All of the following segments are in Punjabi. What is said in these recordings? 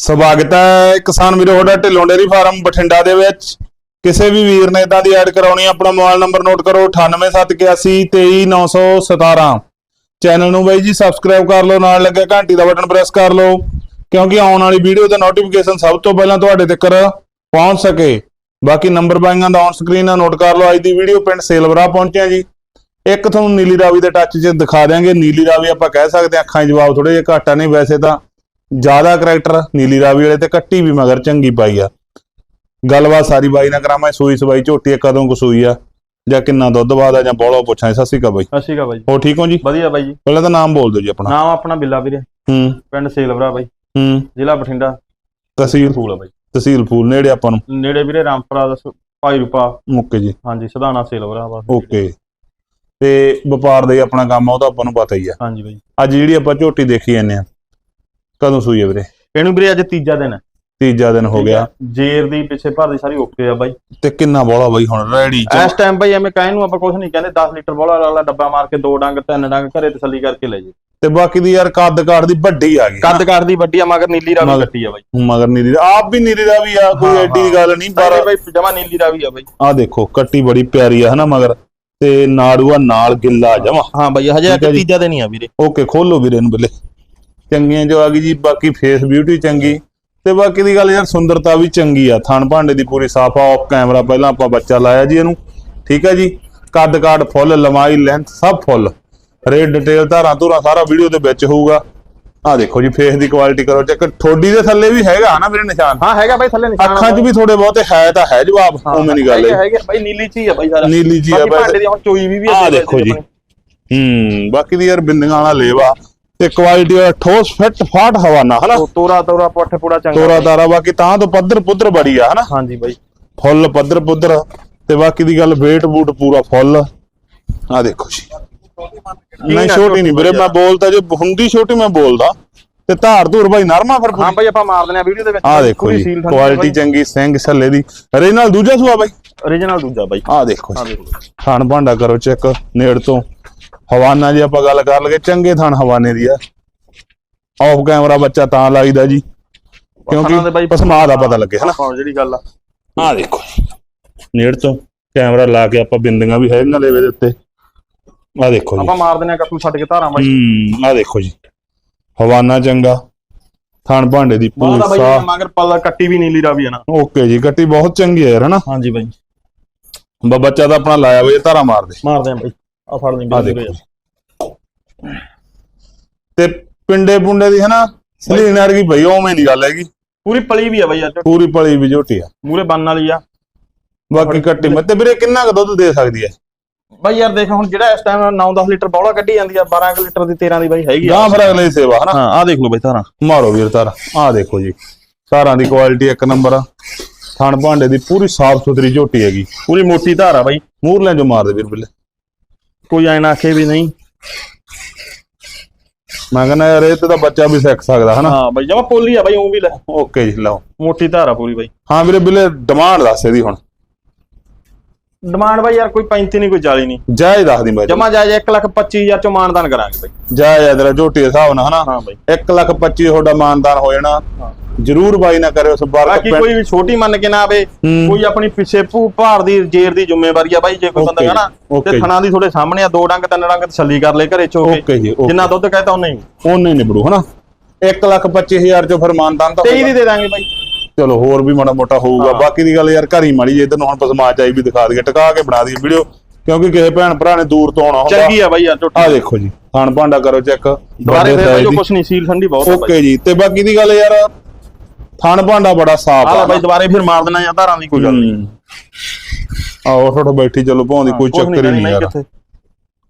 ਸਵਾਗਤ ਹੈ ਕਿਸਾਨ ਵੀਰੋ ਤੁਹਾਡਾ ਢਿੱਲੋਂ ਡੇਰੀ ਫਾਰਮ ਬਠਿੰਡਾ ਦੇ ਵਿੱਚ। ਕਿਸੇ ਵੀ ਵੀਰ ਨੇ ਇਦਾਂ ਦੀ ਐਡ ਕਰਾਉਣੀ ਆਪਣਾ ਮੋਬਾਈਲ ਨੰਬਰ ਨੋਟ ਕਰੋ 9871823917 ਚੈਨਲ ਨੂੰ ਬਾਈ ਜੀ ਸਬਸਕ੍ਰਾਈਬ ਕਰ ਲਓ, ਨਾਲ ਲੱਗੇ ਘੰਟੀ ਦਾ ਬਟਨ ਪ੍ਰੈਸ ਕਰ ਲਓ, ਕਿਉਂਕਿ ਆਉਣ ਵਾਲੀ ਵੀਡੀਓ ਦਾ ਨੋਟੀਫਿਕੇਸ਼ਨ ਸਭ ਤੋਂ ਪਹਿਲਾਂ ਤੁਹਾਡੇ ਤੱਕ ਪਹੁੰਚ ਸਕੇ। ਬਾਕੀ ਨੰਬਰ ਬਾਈਆਂ ਦਾ ਔਨ ਸਕਰੀਨ ਨੋਟ ਕਰ ਲਓ, ਅੱਜ ਦੀ ਵੀਡੀਓ ਪਿੰਡ ਸੇਲਵਰਾ ਪਹੁੰਚਿਆ ਜੀ। ਇੱਕ ਤੁਹਾਨੂੰ ਨੀਲੀ ਰਾਵੀ ਦੇ ਟੱਚ 'ਚ ਦਿਖਾ ਦਿਆਂਗੇ। ਨੀਲੀ ਰਾਵੀ ਆਪਾਂ ਕਹਿ ਸਕਦੇ ਹਾਂ ਅੱਖਾਂ 'ਚ ਜਵਾਬ ਥੋੜੇ ਜਿਹਾ ਘੱਟ ਆ, ਨਹੀਂ ਵੈਸੇ ਤਾਂ ਜ਼ਿਆਦਾ ਕਰੈਕਟਰ ਨੀਲੀ ਰਾਵੀ ਵਾਲੇ ਤੇ ਕੱਟੀ ਵੀ ਮਗਰ ਚੰਗੀ ਪਾਈ ਆ। ਗੱਲਬਾਤ ਸਾਰੀ ਬਾਈ ਨਾਲ ਕਰਾਵਾਂ ਸੂਈ ਸਵਾਈ ਝੋਟੀ ਕਦੋਂ ਕੁ ਸੂਈ ਆ ਜਾਂ ਕਿੰਨਾ ਦੁੱਧ ਆ ਜਾਂ ਬੋਲੋ ਪੁੱਛਾਂ ਸਤਿ ਸ਼੍ਰੀ ਅਕਾਲ ਬਾਈ। ਸਤਿ ਸ਼੍ਰੀ ਅਕਾਲ ਬਾਈ। ਹੋ ਠੀਕ ਹੋ ਜੀ? ਵਧੀਆ ਬਾਈ ਜੀ। ਪਹਿਲਾਂ ਤਾਂ ਨਾਮ ਬੋਲ ਦਿਓ ਜੀ ਆਪਣਾ। ਨਾਮ ਆਪਣਾ ਬਿੱਲਾ ਵੀਰੇ। ਹੂੰ। ਪਿੰਡ ਸੇਲਵਰਾ ਬਾਈ। ਹੂੰ। ਜ਼ਿਲ੍ਹਾ ਬਠਿੰਡਾ। ਤਹਿਸੀਲ ਫੂਲ ਆ ਬਾਈ। ਤਹਿਸੀਲ ਫੂਲ ਨੇੜੇ ਆਪਾਂ ਨੂੰ। ਨੇੜੇ ਵੀਰੇ ਰਾਮਪੁਰਾ ਦਾ ਭਾਈ ਰੂਪਾ। ਮੁੱਕੇ ਜੀ। ਹਾਂਜੀ ਸਧਾਣਾ ਸੇਲਵਰਾ ਬਸ। ਓਕੇ। ਤੇ ਵਪਾਰ ਦਾ ਆਪਣਾ ਕੰਮ ਆ ਉਹ ਤਾਂ ਆਪਾਂ ਨੂੰ ਪਤਾ ਹੀ ਆ। ਹਾਂਜੀ ਬਾਈ। ਅੱਜ ਜਿਹੜੀ ਆਪਾਂ ਝੋਟੀ ਦੇਖੀ ਜਾਂਦੇ ਆ ਕਦੋਂ ਸੂਈ ਵੀਰੇ? ਇਹਨੂੰ ਵੀਰੇ ਅੱਜ ਤੀਜਾ ਦਿਨ। ਹੈ ਤੀਜਾ ਦਿਨ ਹੋ ਗਿਆ। ਜੇਰ ਦੀ ਪਿੱਛੇ ਭਰ ਦੀ ਸਾਰੀ ਓਕੇ ਆ ਬਾਈ। ਤੇ ਕਿੰਨਾ ਬੋਲਾ ਬਾਈ ਹੁਣ ਰੈਡੀ ਇਸ ਟਾਈਮ ਬਾਈ ਐਵੇਂ ਕਹਿਣ ਨੂੰ ਆਪਾਂ ਕੁਝ ਨਹੀਂ ਕਹਿੰਦੇ 10 ਲੀਟਰ ਬੋਲਾ ਵਾਲਾ ਡੱਬਾ ਮਾਰ ਕੇ ਦੋ ਡੰਗ ਤਿੰਨ ਡੰਗ ਘਰੇ ਤਸੱਲੀ ਕਰਕੇ ਲੈ ਜੀ ਤੇ ਬਾਕੀ ਦੀ ਯਾਰ ਕੱਦ ਕਾਠ ਦੀ ਵੱਡੀ ਆ ਗਈ ਕੱਦ ਕੱਦ ਦੀ ਵੱਡੀ ਆ ਮਗਰ ਨੀਲੀ ਰਾਵੀ ਕੱਟੀ ਆ ਬਾਈ। ਮਗਰ ਨੀਲੀ ਦਾ ਆਪ ਵੀ ਨੀਲੀ ਦਾ ਵੀ ਆ ਕੋਈ ਐਡੀ। ਗੱਲ ਨਹੀਂ ਪਰ ਬਾਈ ਜਮਾ ਨੀਲੀ ਰਾਵੀ ਆ ਬਾਈ। ਆ ਦੇਖੋ ਕੱਟੀ ਬੜੀ ਪਿਆਰੀ ਆ ਹਨਾ ਮਗਰ। ਤੇ ਨਾੜੂਆ ਨਾਲ ਗਿੱਲਾ ਜਮਾ। ਹਾਂ ਬਾਈ ਹਜੇ। ਤੀਜਾ ਦਿਨ ਹੀ ਆ ਵੀਰੇ। ਓਕੇ ਖੋਲੋ ਵੀਰੇ ਨੂੰ ਬੱਲੇ ਚੰਗੀਆਂ ਜੋ ਆ ਗਈ ਜੀ ਬਾਕੀ ਫੇਸ ਬਿਊਟੀ ਚੰਗੀ। ਤੇ ਬਾਕੀ ਦੀ ਗੱਲ ਯਾਰ ਸੁੰਦਰਤਾ ਵੀ ਚੰਗੀ ਆ। ਥਣ ਭਾਂਡੇ ਦੀ ਪੂਰੀ ਸਾਫ਼ ਆ ਆਫ ਕੈਮਰਾ ਪਹਿਲਾਂ ਆਪਾਂ ਬੱਚਾ ਲਾਇਆ ਜੀ ਇਹਨੂੰ। ਠੀਕ ਹੈ ਜੀ? ਕੱਦ ਕਾਠ ਫੁੱਲ ਲੰਬਾਈ ਲੈਂਥ ਸਭ ਫੁੱਲ। ਰੇਟ ਡਿਟੇਲ ਧਾਰਾਂ ਧੁਰਾਂ ਸਾਰਾ ਵੀਡੀਓ ਦੇ ਵਿੱਚ ਹੋਊਗਾ। ਆ ਦੇਖੋ ਜੀ ਫੇਸ ਦੀ ਕੁਆਲਿਟੀ ਕਰੋ। ਚੈੱਕ ਠੋਡੀ ਦੇ ਥੱਲੇ ਵੀ ਹੈਗਾ ਨਾ ਵੀਰੇ ਨਿਸ਼ਾਨ। ਹਾਂ ਹੈਗਾ ਬਾਈ ਥੱਲੇ ਨਿਸ਼ਾਨ ਅੱਖਾਂ 'ਚ ਵੀ ਥੋੜੇ ਬਹੁਤੇ ਹੈ ਤਾਂ ਹੈ ਜਵਾਬ ਉਵੇਂ ਨਹੀਂ ਗੱਲ ਹੈ ਹੈਗੇ ਬਾਈ ਨੀਲੀ ਚ ਆ ਬਾਈ ਸਾਰਾ। ਨੀਲੀ ਜੀ ਆ ਬਸ ਭਾਂਡੇ ਦੀ ਹੁਣ ਚੋਈ ਵੀ ਵੀ ਆ ਬਾਈ ਦੇਖੋ ਜੀ। ਹੂੰ ਬਾਕੀ ਦੀ ਯਾਰ ਬਿੰਦੀਆਂ ਵਾਲਾ ਲੇਵਾ। ਤੇ ਕੁਆਲਿਟੀ ਵਾਲਾ ਠੋਸ ਫਿੱਟ ਫਾਟ ਹਵਾਨਾ ਹਨਾ? ਤੋਰਾ ਤੋਰਾ ਪੁੱਠ ਪੂੜਾ ਚੰਗਾ ਤੋਰਾ। ਤਾਰਾ ਬਾਕੀ ਤਾਂ ਤੋਂ ਪੱਧਰ ਪੁੱਧਰ ਬੜੀ ਆ ਹਨਾ? ਹਾਂਜੀ ਬਾਈ। ਫੁੱਲ ਪੱਧਰ ਪੁੱਧਰ ਤੇ ਬਾਕੀ ਦੀ ਗੱਲ ਵੇਟ ਬੂਟ ਪੂਰਾ ਫੁੱਲ ਆ। ਦੇਖੋ ਜੀ। ਨਹੀਂ ਛੋਟੀ ਨਹੀਂ ਵੀਰੇ ਮੈਂ ਬੋਲਦਾ ਜੇ ਹੁੰਦੀ ਛੋਟੀ ਮੈਂ ਬੋਲਦਾ। ਤੇ ਧਾਰ ਧੂਰ ਬਾਈ ਨਰਮਾ ਫਿਰ ਹਾਂ ਬਾਈ ਆਪਾਂ ਮਾਰ ਦਿੰਦੇ ਆ ਵੀਡੀਓ ਦੇ ਵਿੱਚ। ਆ ਦੇਖੋ ਜੀ ਕੁਆਲਿਟੀ ਚੰਗੀ ਸਿੰਘ ਛੱਲੇ ਦੀ। ਰੇ ਨਾਲ ਦੂਜਾ ਸੂਆ ਬਾਈ? Origignal ਦੂਜਾ ਬਾਈ। ਆ ਦੇਖੋ ਜੀ। ਦੇਖੋ। ਥਣ ਭਾਂਡਾ ਕਰੋ ਚੈੱਕ ਨੇੜ ਤੋਂ। ਹਵਾਨਾ ਜੇ ਆਪਾਂ ਗੱਲ ਕਰ ਲਗੇ ਚੰਗੇ ਥਣ ਹਵਾਨੇ ਦੀ ਆ। ਆਫ ਕੈਮਰਾ ਬੱਚਾ ਤਾਂ ਲਾਈਦਾ ਜੀ। ਕਿਉਂਕਿ ਪਸਮਾ ਦਾ ਪਤਾ ਲੱਗੇ ਹਨਾ? ਹਾਂ ਜਿਹੜੀ ਗੱਲ ਆ। ਆ ਦੇਖੋ ਜੀ। ਨੇੜ ਤੋਂ ਕੈਮਰਾ ਲਾ ਕੇ ਆਪਾਂ ਬਿੰਦੀਆਂ ਵੀ ਹੈਗੀਆਂ ਲੈਵੇ ਦੇ ਉੱਤੇ। ਆ ਦੇਖੋ ਜੀ। ਆਪਾਂ ਮਾਰ ਆ ਕੱਪੂ ਛੱਡ ਕੇ ਧਾਰਾਂ ਬਾਈ। ਹੂੰ ਆ ਦੇਖੋ ਜੀ। ਹਵਾਨਾ ਚੰਗਾ। ਥਣ ਭਾਂਡੇ ਦੀ ਦਾ ਬਾਈ ਮਗਰ ਪੱਲਾ ਕੱਟੀ ਵੀ ਨੀਲੀ ਰਾਵੀ ਆ ਨਾ ਓਕੇ ਜੀ ਗੱਟੀ ਬਹੁਤ ਚੰਗੀ ਹੈ ਯਾਰ ਹਨਾ? ਹਾਂਜੀ ਬਾਈ। ਬੱਚਾ ਤਾਂ ਆਪਣਾ ਲਾਇਆ ਵੇ ਧਾਰਾ ਮਾਰ ਦੇ ਮਾਰਦੇ ਆ ਬਾਈ। ਆ ਫੜ ਲਈ ਆ ਦੇਖੋ ਤੇ ਪਿੰਡੇ ਪੁੰਡੇ ਦੀ ਹਨਾ ਸਲੀਨ ਵਰਗੀ ਭਈ ਉਵੇਂ ਨਹੀਂ ਗੱਲ ਹੈਗੀ। ਪੂਰੀ ਪਲੀ ਵੀ ਆ ਬਾਈ ਅੱਜ। ਪੂਰੀ ਪਲੀ ਵੀ ਝੋਟੀ ਆ। ਮੂਰੇ ਬੰਨ ਵਾਲੀ ਆ। ਬਾਕੀ ਕੱਟੀ ਮੈਂ ਤੇ ਵੀਰੇ ਕਿੰਨਾ ਕੁ ਦੁੱਧ ਦੇ ਸਕਦੀ ਹੈ? ਬਾਈ ਯਾਰ ਦੇਖ ਹੁਣ ਜਿਹੜਾ ਇਸ ਟਾਈਮ 9-10 ਲੀਟਰ ਬੌਲਾ ਕੱਢੀ ਜਾਂਦੀ ਆ 12 ਕੁ ਲੀਟਰ ਦੀ 13 ਦੀ ਬਾਈ ਹੈਗੀ ਆ। ਜਾਂ ਫਿਰ ਅਗਲੇ ਸੇਵਾ ਹਨਾ? ਹਾਂ ਆ ਦੇਖ ਲਓ ਬਾਈ ਧਾਰਾਂ ਮਾਰੋ ਵੀਰ ਤਾਰਾ। ਆ ਦੇਖੋ ਜੀ। ਸਾਰਾਂ ਦੀ ਕੁਆਲਿਟੀ ਇੱਕ ਨੰਬਰ ਆ। ਥਣ ਭਾਂਡੇ ਦੀ ਪੂਰੀ ਸਾਫ਼ ਸੁਥਰੀ ਝੋਟੀ ਹੈਗੀ। ਪੂਰੀ ਮੋਟੀ ਧਾਰ ਆ ਬਾਈ। ਮੂਰਲੇ ਜੋ ਮਾਰਦੇ ਵੀਰ ਬਿੱਲੇ। ਕੋਈ ਐ ਨਾ ਆਖੇ ਵੀ ਨਹੀਂ। ਮੈਂ ਕਹਿੰਦਾ ਯਾਰ ਇਹ ਤੇ ਤਾਂ ਬੱਚਾ ਵੀ ਸਿੱਖ ਸਕਦਾ ਹਨਾ? ਹਾਂ ਬਾਈ ਜਮਾ ਪੋਲੀ ਆ ਬਾਈ ਉਹ ਵੀ ਲੈ। ਓਕੇ ਜੀ ਲਓ। ਮੋਟੀ ਧਾਰ ਪੂਰੀ ਬਾਈ। ਹਾਂ ਵੀਰੇ ਬਿੱਲੇ ਡਿਮਾਂਡ ਦੱਸ ਇਹਦੀ ਹੁਣ। ਡਿਮਾਂਡ ਬਾਈ ਯਾਰ ਕੋਈ 35 ਨਹੀਂ ਕੋਈ 40 ਨਹੀਂ। ਜਾਇਜ਼ ਦੱਸ ਦੀ ਬਾਈ। ਜਮਾ ਜਾਇਜ਼ 1 ਲੱਖ 25000 ਚੋਂ ਮਾਨਦਾਨ ਕਰਾਂਗੇ ਬਾਈ। ਜਾਇਜ਼ ਆ ਤੇਰਾ ਝੋਟੀ ਦੇ ਹਿਸਾਬ ਨਾਲ ਹਨਾ? ਹਾਂ ਬਾਈ। 1 ਲੱਖ 25 ਤੁਹਾਡਾ ਮਾਨਦਾਨ ਹੋ ਜਾਣਾ। ਹਾਂ। ਜਰੂਰ ਬਾਈ ਨਾ ਕਰਿਓ ਸੰਪਰਕ ਬਾਕੀ ਕੋਈ ਵੀ ਛੋਟੀ ਮੰਨ ਕੇ ਨਾ ਆਵੇ। ਕੋਈ ਆਪਣੀ ਪਿੱਛੇ ਭਾਰ ਦੀ ਜੇਰ ਦੀ ਜ਼ਿੰਮੇਵਾਰੀ ਆ ਬਾਈ ਜੇ ਕੋਈ ਬੰਦਾ okay. ਤੇ ਥਣਾ ਦੀ ਥੋੜੇ ਸਾਹਮਣੇ ਆ ਦੋ ਡੰਗ ਤਿੰਨ ਡੰਗ ਤਸੱਲੀ ਕਰ ਲੈ ਘਰੇ ਚੋ ਕੇ। ਜਿੰਨਾ ਦੁੱਧ ਕਹਤਾ ਉਹਨੇ ਹੀ। ਉਹਨੇ ਨਿਬੜੂ ਹਨਾ? 1 ਲੱਖ 25000 ਚੋਂ ਫਿਰ ਮਾਨਦਾਨ ਤਾਂ 23 ਦੀ ਦੇ ਦਾਂਗੇ ਬਾਈ। ਚਲੋ ਹੋਰ ਵੀ ਮਾੜਾ ਮੋਟਾ ਹੋਊਗਾ। ਬਾਕੀ ਦੀ ਗੱਲ ਯਾਰ ਘਰ ਹੀ ਮਾੜੀ ਜੇ ਇਧਰ ਨੂੰ ਹੁਣ ਪਸਮਾਚ ਆਈ ਵੀ ਦਿਖਾ ਦਈਏ ਟਿਕਾ ਕੇ ਬਣਾ ਦਈਏ ਵੀਡੀਓ ਕਿਉਂਕਿ ਕਿਸੇ ਭੈਣ ਭਰਾ ਨੇ ਦੂਰ ਤੋਂ ਆਉਣਾ ਹੁੰਦਾ। ਚੰਗੀ ਆ ਬਾਈ ਯਾਰ ਝੋਟੀ ਆ ਦੇਖੋ ਜੀ ਖਾਣ ਭਾਂਡਾ ਕਰੋ ਚੈੱਕ। ਦੁਬਾਰੇ ਫੇਰ ਜੋ ਕੁਛ ਨਹੀਂ ਸੀਲ ਠੰਡੀ ਬਹੁਤ ਆ ਓਕੇ ਜੀ ਤੇ ਬਾਕੀ ਦੀ ਗੱਲ ਯਾਰ ਥਣ ਭਾਂਡਾ ਬੜਾ ਸਾਫ਼ ਆ ਆ। ਬਾਈ ਦੁਬਾਰੇ ਫਿਰ ਮਾਰ ਦੇਣਾ ਜਾਂ ਧਾਰਾਂ ਦੀ ਕੋਈ ਗੱਲ ਨਹੀਂ। ਆਓ ਥੋੜਾ ਬੈਠੀ ਚਲੋ ਭਾਉਂਦੀ ਕੋਈ ਚੱਕਰ ਹੀ ਨਹੀਂ ਯਾਰ।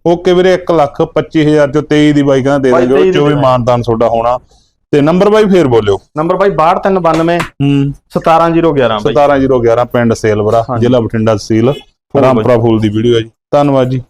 ਓਕੇ ਵੀਰੇ 1 ਲੱਖ 25000 ਚੋਂ 23 ਦੀ ਬਾਈ ਕਹਿੰਦਾ ਦੇ ਦਾਂਗੇ 23 ਉਹ ਚੋਂ ਵੀ ਮਾਨਦਾਨ ਤੁਹਾਡਾ ਹੋਣਾ। ਤੇ ਨੰਬਰ ਬਾਈ ਫੇਰ ਬੋਲਿਓ। ਨੰਬਰ ਬਾਈ 6292 ਹੂੰ। 17011 ਬਾਈ। 17011 ਪਿੰਡ ਸੇਲਵਰਾ ਜ਼ਿਲ੍ਹਾ ਬਠਿੰਡਾ ਤਹਿਸੀਲ ਰਾਮਪੁਰਾ ਫੂਲ ਦੀ ਵੀਡੀਓ ਹੈ ਜੀ। ਧੰਨਵਾਦ ਜੀ।